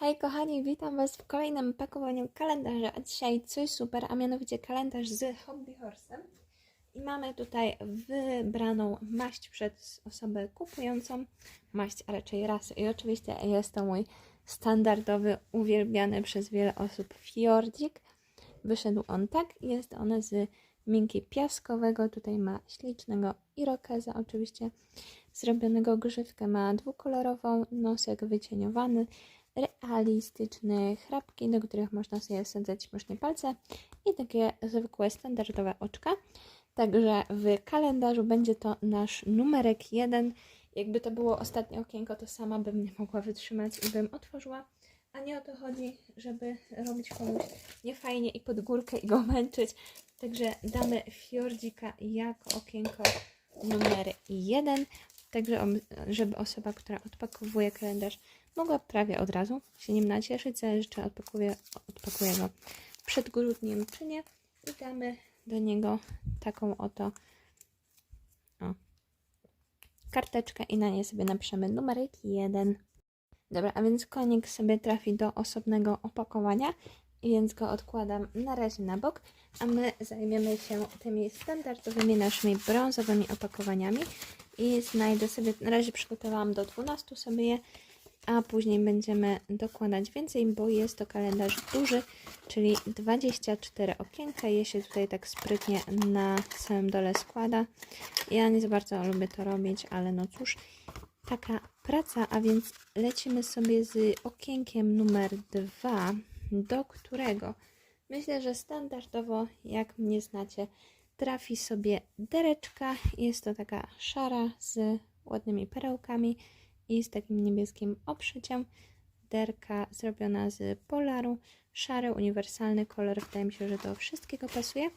Hej kochani, witam Was w kolejnym pakowaniu kalendarza, a dzisiaj coś super, a mianowicie kalendarz z Hobby Horse'em. I mamy tutaj wybraną maść przed osobę kupującą, maść, a raczej rasę. I oczywiście jest to mój standardowy, uwielbiany przez wiele osób fiordzik. Wyszedł on tak, jest on z minki piaskowego, tutaj ma ślicznego irokeza oczywiście, zrobionego grzywkę, ma dwukolorową, nosek wycieniowany, realistyczne chrapki, do których można sobie wsadzać śmiesznie palce i takie zwykłe, standardowe oczka. Także w kalendarzu będzie to nasz numerek jeden. Jakby to było ostatnie okienko, to sama bym nie mogła wytrzymać i bym otworzyła. A nie o to chodzi, żeby robić komuś niefajnie i pod górkę i go męczyć. Także damy fiordzika jako okienko numer jeden. Także żeby osoba, która odpakowuje kalendarz, mogła prawie od razu się nim nacieszyć, zależy czy odpakuję, odpakuję go przed grudniem czy nie. I damy do niego taką oto o, karteczkę i na niej sobie napiszemy numerek 1. Dobra, a więc konik sobie trafi do osobnego opakowania, więc go odkładam na razie na bok, a my zajmiemy się tymi standardowymi naszymi brązowymi opakowaniami i znajdę sobie, na razie przygotowałam do 12 sobie je, a później będziemy dokładać więcej, bo jest to kalendarz duży, czyli 24 okienka. Je się tutaj tak sprytnie na samym dole składa. Ja nie za bardzo lubię to robić, ale no cóż, taka praca, a więc lecimy sobie z okienkiem numer 2, do którego myślę, że standardowo, jak mnie znacie, trafi sobie dereczka. Jest to taka szara z ładnymi perełkami i z takim niebieskim obszyciem. Derka zrobiona z polaru, szary, uniwersalny kolor. Wydaje mi się, że do wszystkiego pasuje.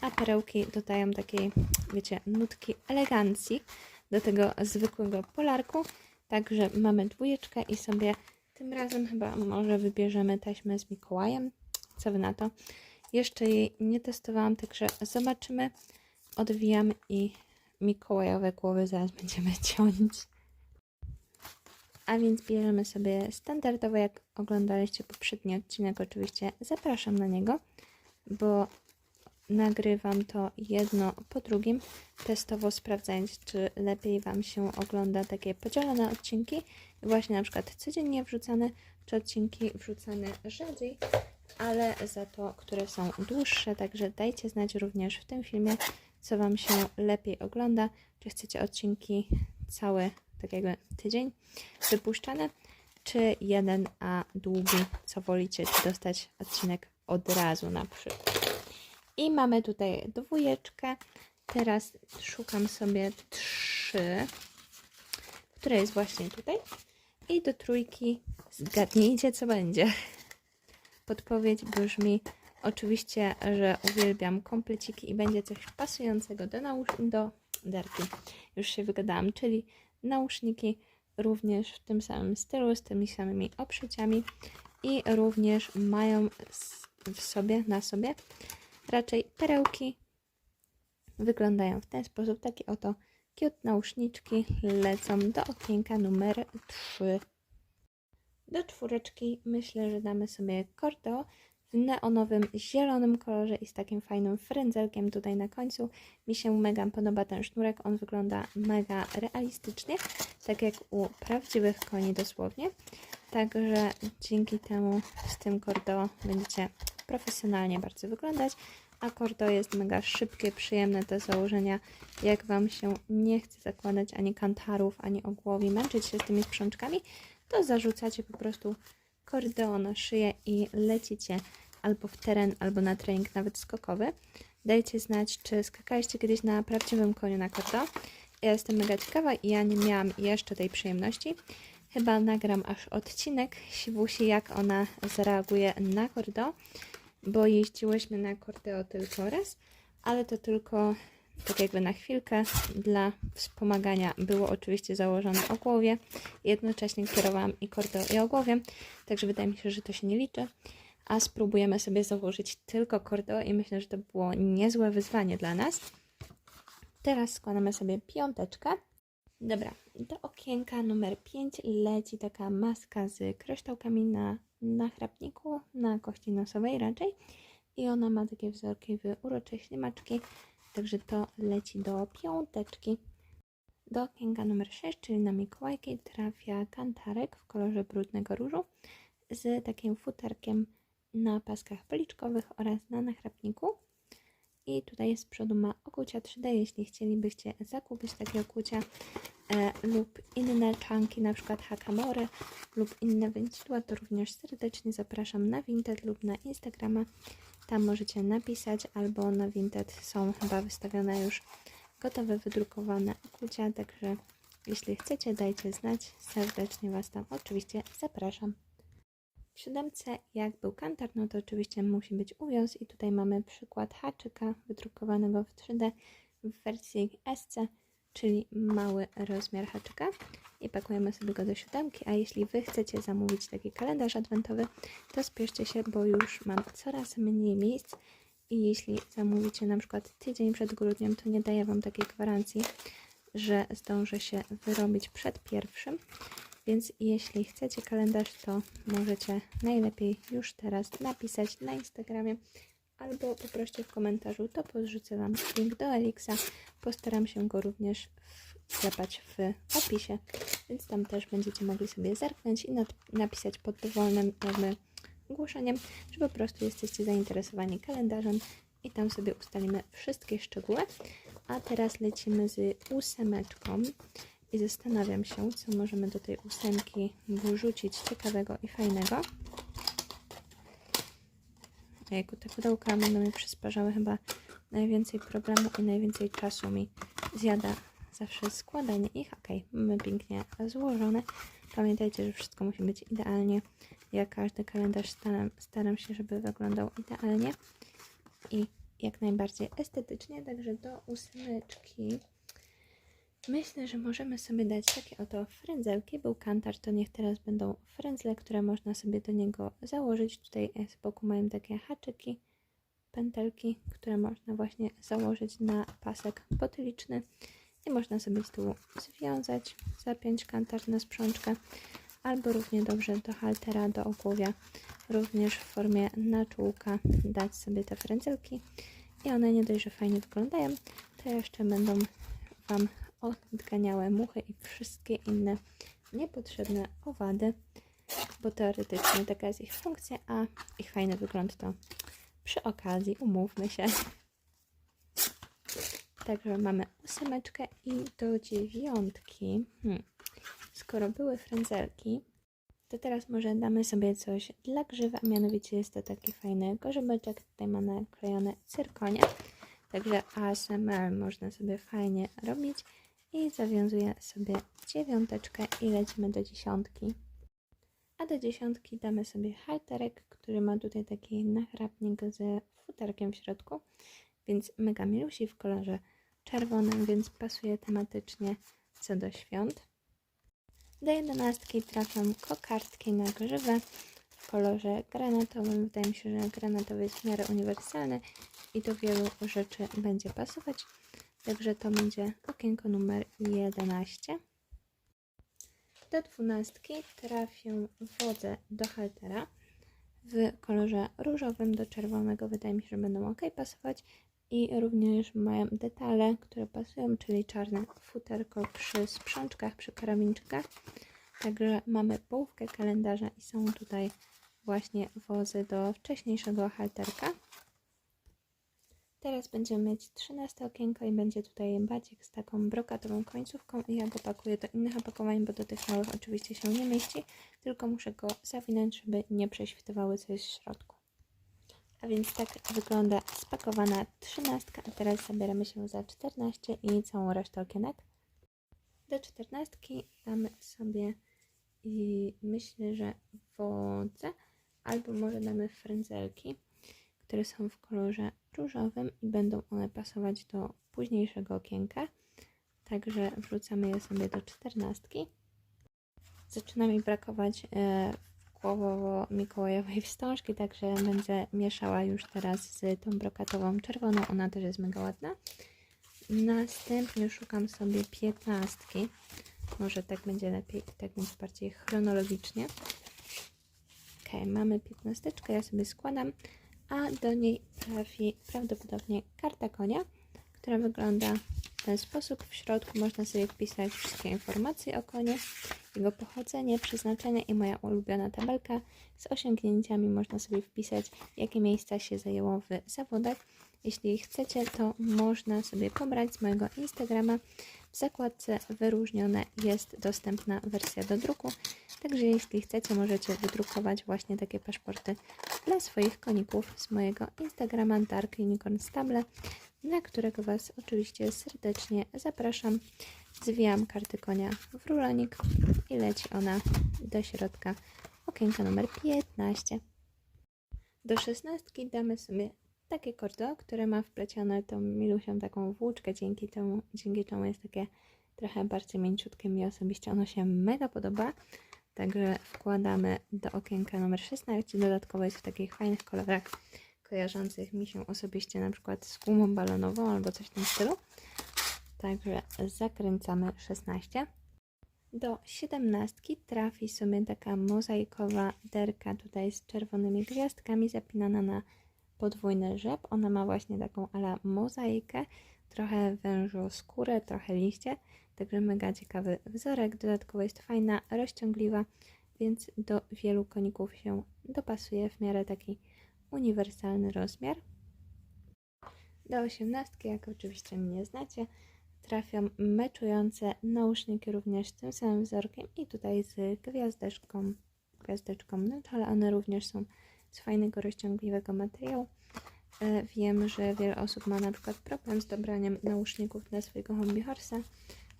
A perełki dodają takiej, wiecie, nutki elegancji do tego zwykłego polarku. Także mamy dwójeczkę i sobie tym razem chyba może wybierzemy taśmę z Mikołajem. Co wy na to? Jeszcze jej nie testowałam, także zobaczymy. Odwijam i Mikołajowe głowy zaraz będziemy ciąć. A więc bierzemy sobie standardowo, jak oglądaliście poprzedni odcinek, oczywiście zapraszam na niego, bo nagrywam to jedno po drugim, testowo sprawdzając, czy lepiej Wam się ogląda takie podzielone odcinki, właśnie na przykład codziennie wrzucane, czy odcinki wrzucane rzadziej, ale za to, które są dłuższe, także dajcie znać również w tym filmie, co Wam się lepiej ogląda, czy chcecie odcinki cały tak jakby tydzień wypuszczane, czy jeden, a długi, co wolicie, czy dostać odcinek od razu na przykład. I mamy tutaj dwójeczkę. Teraz szukam sobie trzy, które jest właśnie tutaj. I do trójki zgadnijcie, co będzie. Podpowiedź brzmi oczywiście, że uwielbiam kompleciki i będzie coś pasującego do, nausz- do derki. Już się wygadałam, czyli nauszniki również w tym samym stylu, z tymi samymi obszyciami i również mają w sobie, na sobie raczej perełki. Wyglądają w ten sposób. Takie oto cute nauszniczki lecą do okienka numer 3. Do czwóreczki myślę, że damy sobie kordo w neonowym zielonym kolorze i z takim fajnym frędzelkiem tutaj na końcu. Mi się mega podoba ten sznurek, on wygląda mega realistycznie, tak jak u prawdziwych koni dosłownie. Także dzięki temu z tym kordo będziecie profesjonalnie bardzo wyglądać. A kordo jest mega szybkie, przyjemne do założenia. Jak Wam się nie chce zakładać ani kantarów, ani ogłowi, męczyć się z tymi sprzączkami, to zarzucacie po prostu kordeo na szyję i lecicie albo w teren, albo na trening nawet skokowy. Dajcie znać, czy skakaliście kiedyś na prawdziwym koniu na kordo. Ja jestem mega ciekawa i ja nie miałam jeszcze tej przyjemności. Chyba nagram aż odcinek Siwusi, jak ona zareaguje na kordo, bo jeździłyśmy na kordeo tylko raz, ale to tylko tak jakby na chwilkę dla wspomagania było oczywiście założone ogłowie. Jednocześnie kierowałam i kordo i ogłowie, także wydaje mi się, że to się nie liczy. A spróbujemy sobie założyć tylko kordo i myślę, że to było niezłe wyzwanie dla nas. Teraz składamy sobie piąteczkę Dobra, do okienka numer 5 leci taka maska z kryształkami na nachrapniku, na kości nosowej raczej. I ona ma takie wzorki w urocze ślimaczki, także to leci do piąteczki. Do okienka numer 6, czyli na Mikołajki, trafia kantarek w kolorze brudnego różu z takim futerkiem na paskach policzkowych oraz na nachrapniku. I tutaj z przodu ma okucia 3D, jeśli chcielibyście zakupić takie okucia e, lub inne czanki, na przykład Hakamore lub inne wędzidła, to również serdecznie zapraszam na Vinted lub na Instagrama. Tam możecie napisać, albo na Vinted są chyba wystawione już gotowe, wydrukowane okucia, także jeśli chcecie, dajcie znać. Serdecznie Was tam oczywiście zapraszam. W siódemce, jak był kantar, no to oczywiście musi być uwiąz i tutaj mamy przykład haczyka wydrukowanego w 3D w wersji SC, czyli mały rozmiar haczyka i pakujemy sobie go do siódemki, a jeśli Wy chcecie zamówić taki kalendarz adwentowy, to spieszcie się, bo już mam coraz mniej miejsc. I jeśli zamówicie na przykład tydzień przed grudniem, to nie daję Wam takiej gwarancji, że zdążę się wyrobić przed pierwszym, więc jeśli chcecie kalendarz, to możecie najlepiej już teraz napisać na Instagramie albo poproście w komentarzu, to podrzucę Wam link do Elixa. Postaram się go również wklepać w opisie, więc tam też będziecie mogli sobie zerknąć i napisać pod dowolnym ogłoszeniem, że po prostu jesteście zainteresowani kalendarzem i tam sobie ustalimy wszystkie szczegóły. A teraz lecimy z ósemeczką i zastanawiam się, co możemy do tej ósemki wrzucić ciekawego i fajnego. Jejku, te pudełka będą mi przysparzały chyba najwięcej problemu i najwięcej czasu mi zjada zawsze składanie ich. Ok, mamy pięknie złożone. Pamiętajcie, że wszystko musi być idealnie. Ja każdy kalendarz staram, staram się, żeby wyglądał idealnie i jak najbardziej estetycznie. Także do ósemeczki Myślę, że możemy sobie dać takie oto frędzelki. Był kantar, to niech teraz będą frędzle, które można sobie do niego założyć. Tutaj z boku mają takie haczyki, pętelki, które można właśnie założyć na pasek potyliczny. I można sobie z tyłu związać, zapiąć kantar na sprzączkę, albo równie dobrze do haltera, do ogłowia, również w formie naczółka dać sobie te frędzelki. I one nie dość, że fajnie wyglądają, to jeszcze będą Wam odganiałe muchy i wszystkie inne niepotrzebne owady, bo teoretycznie taka jest ich funkcja, a ich fajny wygląd to przy okazji, umówmy się. Także mamy ósemeczkę i do dziewiątki. Hmm. Skoro były frędzelki, to teraz może damy sobie coś dla grzywa, mianowicie jest to taki fajny gorzybeczek. Tutaj mamy naklejone cyrkonie, także ASMR można sobie fajnie robić i zawiązuję sobie dziewiąteczkę i lecimy do dziesiątki. A do dziesiątki damy sobie halterek, który ma tutaj taki nachrapnik z futerkiem w środku, więc mega milusi w kolorze czerwonym, więc pasuje tematycznie co do świąt. Do jedenastki trafią kokardki na grzywę w kolorze granatowym. Wydaje mi się, że granatowy jest w miarę uniwersalny i do wielu rzeczy będzie pasować. Także to będzie okienko numer 11. Do 12 trafią wodze do haltera w kolorze różowym do czerwonego. Wydaje mi się, że będą ok pasować. I również mają detale, które pasują, czyli czarne futerko przy sprzączkach, przy karabinczykach. Także mamy połówkę kalendarza i są tutaj właśnie wozy do wcześniejszego halterka. Teraz będziemy mieć 13 okienko i będzie tutaj bacik z taką brokatową końcówką i ja go pakuję do innych opakowań, bo do tych małych oczywiście się nie mieści, tylko muszę go zawinąć, żeby nie prześwitywały co jest w środku. A więc tak wygląda spakowana 13, a teraz zabieramy się za 14 i całą resztę okienek. Do 14 damy sobie i myślę, że wodze, albo może damy frędzelki, które są w kolorze różowym i będą one pasować do późniejszego okienka. Także wrzucamy je sobie do czternastki. Zaczyna mi brakować e, głowowo-mikołajowej wstążki, także będę mieszała już teraz z tą brokatową czerwoną. Ona też jest mega ładna. Następnie szukam sobie piętnastki. Może tak będzie lepiej, tak będzie bardziej chronologicznie. Ok, mamy piętnasteczkę, ja sobie składam, a do niej trafi prawdopodobnie karta konia, która wygląda w ten sposób. W środku można sobie wpisać wszystkie informacje o konie, jego pochodzenie, przeznaczenie i moja ulubiona tabelka z osiągnięciami. Można sobie wpisać, jakie miejsca się zajęło w zawodach. Jeśli chcecie, to można sobie pobrać z mojego Instagrama. W zakładce wyróżnione jest dostępna wersja do druku. Także jeśli chcecie, możecie wydrukować właśnie takie paszporty dla swoich koników z mojego Instagrama Dark Unicorn Stable, na którego Was oczywiście serdecznie zapraszam. Zwijam karty konia w rulonik i leci ona do środka okienka numer 15. Do szesnastki damy sobie takie kordo, które ma wplecione tą milusią taką włóczkę, dzięki temu, dzięki czemu jest takie trochę bardziej mięciutkie. Mi osobiście ono się mega podoba. Także wkładamy do okienka numer 16. Dodatkowo jest w takich fajnych kolorach kojarzących mi się osobiście na przykład z gumą balonową albo coś w tym stylu. Także zakręcamy 16. Do 17 trafi sobie taka mozaikowa derka tutaj z czerwonymi gwiazdkami zapinana na podwójny rzep. Ona ma właśnie taką ala mozaikę, trochę wężą skórę, trochę liście, także mega ciekawy wzorek. Dodatkowo jest fajna, rozciągliwa, więc do wielu koników się dopasuje w miarę taki uniwersalny rozmiar. Do 18, jak oczywiście mnie znacie, trafią meczujące nauszniki również tym samym wzorkiem i tutaj z gwiazdeczką, gwiazdeczką na czole. One również są z fajnego, rozciągliwego materiału. E, Wiem, że wiele osób ma na przykład problem z dobraniem nauszników dla swojego hobby horse'a,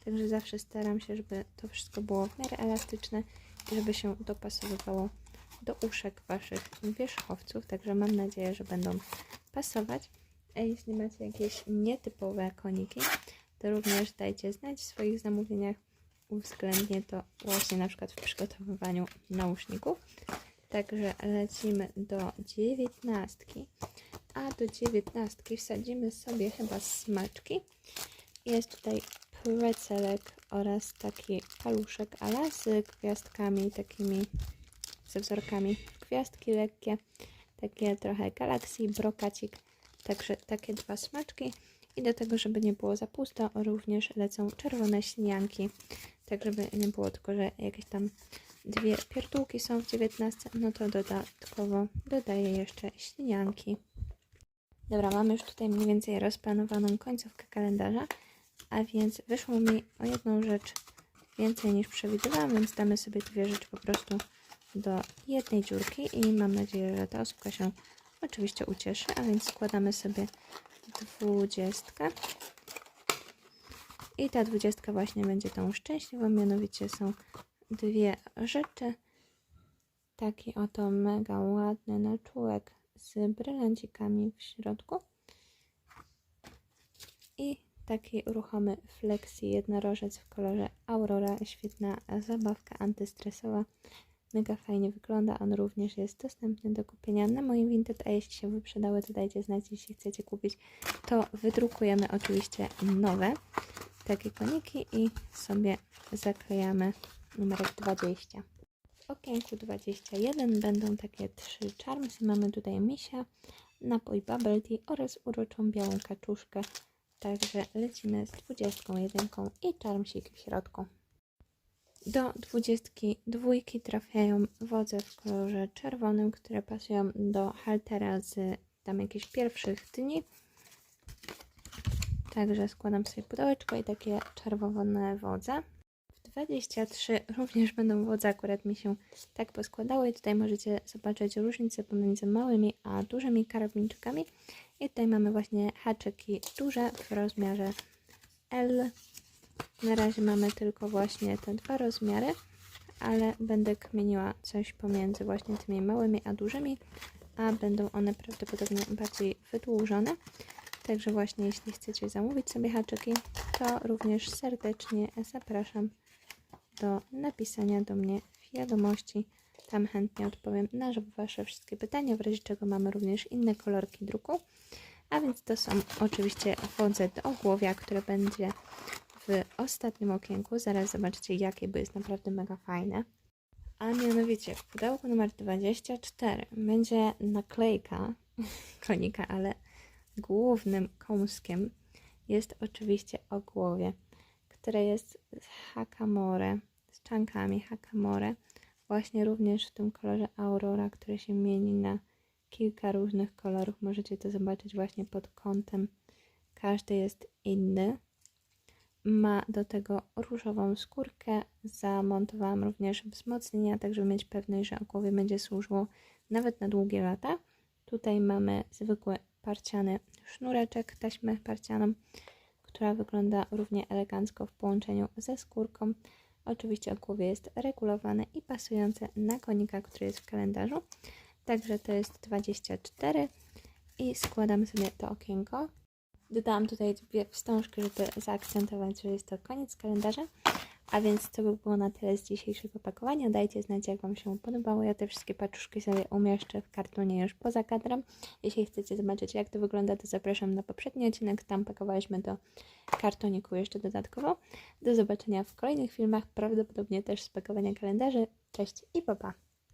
także zawsze staram się, żeby to wszystko było w miarę elastyczne i żeby się dopasowywało do uszek Waszych wierzchowców, także mam nadzieję, że będą pasować. A jeśli macie jakieś nietypowe koniki, to również dajcie znać w swoich zamówieniach. Uwzględnię to właśnie na przykład w przygotowywaniu nauszników. Także lecimy do dziewiętnastki. A do dziewiętnastki wsadzimy sobie chyba smaczki. Jest tutaj precelek oraz taki paluszek ala z gwiazdkami takimi, ze wzorkami gwiazdki lekkie. Takie trochę galaksji, brokacik. Także takie dwa smaczki. I do tego, żeby nie było za pusto, również lecą czerwone śnianki. Tak, żeby nie było tylko, że jakieś tam dwie pierdółki są w 19, no to dodatkowo dodaję jeszcze śnianki. Dobra, mamy już tutaj mniej więcej rozplanowaną końcówkę kalendarza, a więc wyszło mi o jedną rzecz więcej niż przewidywałam, więc damy sobie dwie rzeczy po prostu do jednej dziurki i mam nadzieję, że ta osóbka się oczywiście ucieszy, a więc składamy sobie dwudziestkę. I ta dwudziestka właśnie będzie tą szczęśliwą, mianowicie są dwie rzeczy. Taki oto mega ładny naczółek z brylancikami w środku. I taki ruchomy flexi jednorożec w kolorze Aurora. Świetna zabawka antystresowa. Mega fajnie wygląda. On również jest dostępny do kupienia na moim Vinted, a jeśli się wyprzedały, to dajcie znać, jeśli chcecie kupić, to wydrukujemy oczywiście nowe takie koniki i sobie zaklejamy numerek 20. W okienku 21 będą takie trzy charmsy. Mamy tutaj misia, napój bubble tea oraz uroczą białą kaczuszkę. Także lecimy z 21 i charmsik w środku. Do 22 trafiają wodze w kolorze czerwonym, które pasują do haltera z tam jakichś pierwszych dni. Także składam sobie pudełeczko i takie czerwone wodze. W 23 również będą wodze, akurat mi się tak poskładały. Tutaj możecie zobaczyć różnicę pomiędzy małymi a dużymi karabinczykami. I tutaj mamy właśnie haczyki duże w rozmiarze L. Na razie mamy tylko właśnie te dwa rozmiary, ale będę kmieniła coś pomiędzy właśnie tymi małymi a dużymi, a będą one prawdopodobnie bardziej wydłużone. Także właśnie jeśli chcecie zamówić sobie haczyki, to również serdecznie zapraszam do napisania do mnie wiadomości. Tam chętnie odpowiem na Wasze wszystkie pytania, w razie czego mamy również inne kolorki druku. A więc to są oczywiście wodze do ogłowia, które będzie w ostatnim okienku. Zaraz zobaczycie jakie, bo jest naprawdę mega fajne. A mianowicie w pudełku numer 24 będzie naklejka konika, ale głównym kąskiem jest oczywiście ogłowie, które jest z hakamore, z czankami hakamore. Właśnie również w tym kolorze Aurora, który się mieni na kilka różnych kolorów. Możecie to zobaczyć właśnie pod kątem. Każdy jest inny. Ma do tego różową skórkę. Zamontowałam również wzmocnienia, tak żeby mieć pewność, że ogłowie będzie służyło nawet na długie lata. Tutaj mamy zwykły parciany sznureczek, taśmę parcianą, która wygląda równie elegancko w połączeniu ze skórką. Oczywiście ogłowie jest regulowane i pasujące na konika, który jest w kalendarzu. Także to jest 24 i składam sobie to okienko. Dodałam tutaj dwie wstążki, żeby zaakcentować, że jest to koniec kalendarza. A więc to by było na tyle z dzisiejszego pakowania. Dajcie znać, jak Wam się podobało. Ja te wszystkie paczuszki sobie umieszczę w kartonie już poza kadrem. Jeśli chcecie zobaczyć, jak to wygląda, to zapraszam na poprzedni odcinek. Tam pakowaliśmy do kartoniku jeszcze dodatkowo. Do zobaczenia w kolejnych filmach, prawdopodobnie też z pakowania kalendarzy. Cześć i pa pa!